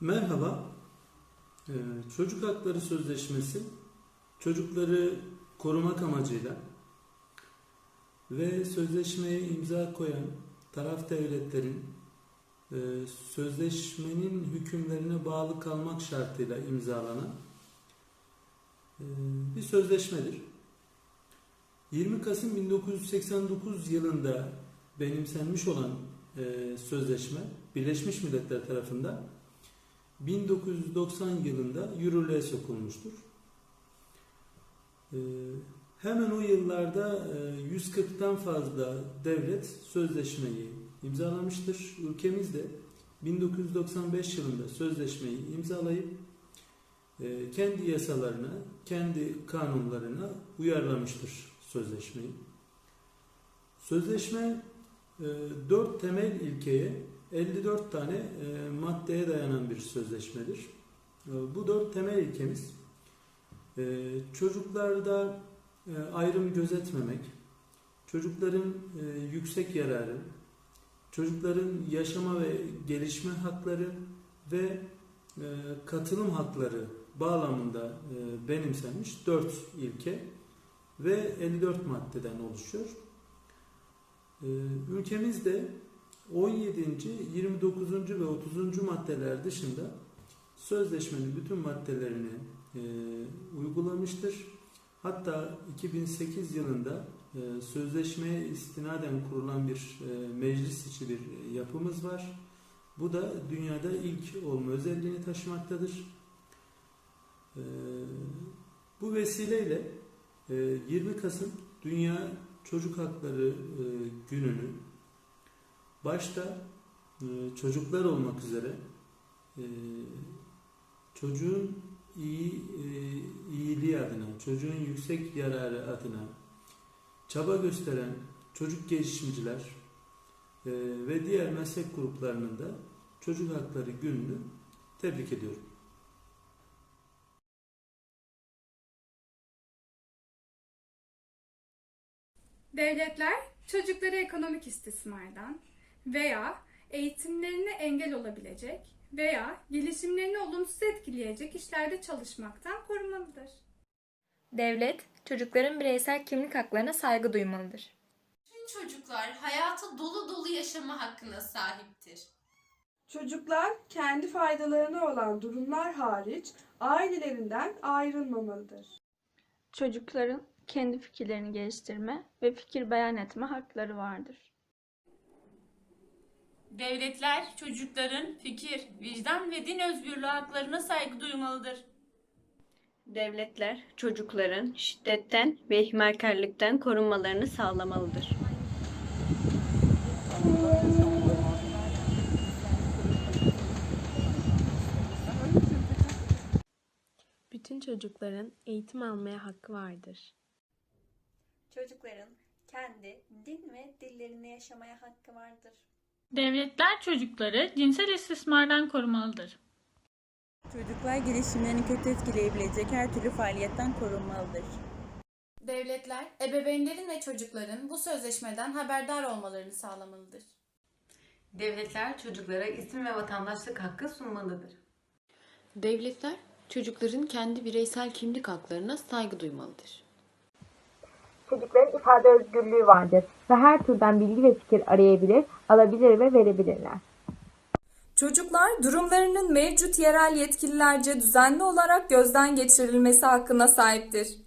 Merhaba. Ee, Çocuk Hakları Sözleşmesi çocukları korumak amacıyla ve sözleşmeye imza koyan taraf devletlerin e, sözleşmenin hükümlerine bağlı kalmak şartıyla imzalanan e, bir sözleşmedir. 20 Kasım 1989 yılında benimsenmiş olan e, sözleşme Birleşmiş Milletler tarafından 1990 yılında yürürlüğe sokulmuştur. Ee, hemen o yıllarda e, 140'tan fazla devlet sözleşmeyi imzalamıştır. Ülkemiz de 1995 yılında sözleşmeyi imzalayıp e, kendi yasalarına, kendi kanunlarına uyarlamıştır sözleşmeyi. Sözleşme e, dört temel ilkeye 54 tane e, maddeye dayanan bir sözleşmedir. E, bu dört temel ilkemiz e, çocuklarda e, ayrım gözetmemek, çocukların e, yüksek yararı, çocukların yaşama ve gelişme hakları ve e, katılım hakları bağlamında e, benimsenmiş dört ilke ve 54 maddeden oluşuyor. E, ülkemizde 17. 29. ve 30. maddeler dışında sözleşmenin bütün maddelerini e, uygulamıştır. Hatta 2008 yılında e, sözleşmeye istinaden kurulan bir e, meclis içi bir yapımız var. Bu da dünyada ilk olma özelliğini taşımaktadır. E, bu vesileyle e, 20 Kasım Dünya Çocuk Hakları e, Günü'nü Başta e, çocuklar olmak üzere e, çocuğun iyi e, iyiliği adına, çocuğun yüksek yararı adına çaba gösteren çocuk gelişimciler ve diğer meslek gruplarının da Çocuk Hakları Günü'nü tebrik ediyorum. Devletler çocukları ekonomik istismardan veya eğitimlerine engel olabilecek veya gelişimlerini olumsuz etkileyecek işlerde çalışmaktan korumalıdır. Devlet, çocukların bireysel kimlik haklarına saygı duymalıdır. Tüm çocuklar hayata dolu dolu yaşama hakkına sahiptir. Çocuklar kendi faydalarına olan durumlar hariç ailelerinden ayrılmamalıdır. Çocukların kendi fikirlerini geliştirme ve fikir beyan etme hakları vardır. Devletler çocukların fikir, vicdan ve din özgürlüğü haklarına saygı duymalıdır. Devletler çocukların şiddetten ve ihmalkarlıktan korunmalarını sağlamalıdır. Bütün çocukların eğitim almaya hakkı vardır. Çocukların kendi din ve dillerinde yaşamaya hakkı vardır. Devletler çocukları cinsel istismardan korumalıdır. Çocuklar gelişimlerini kötü etkileyebilecek her türlü faaliyetten korunmalıdır. Devletler, ebeveynlerin ve çocukların bu sözleşmeden haberdar olmalarını sağlamalıdır. Devletler çocuklara isim ve vatandaşlık hakkı sunmalıdır. Devletler çocukların kendi bireysel kimlik haklarına saygı duymalıdır. Çocukların ifade özgürlüğü vardır ve her türden bilgi ve fikir arayabilir, alabilir ve verebilirler. Çocuklar durumlarının mevcut yerel yetkililerce düzenli olarak gözden geçirilmesi hakkına sahiptir.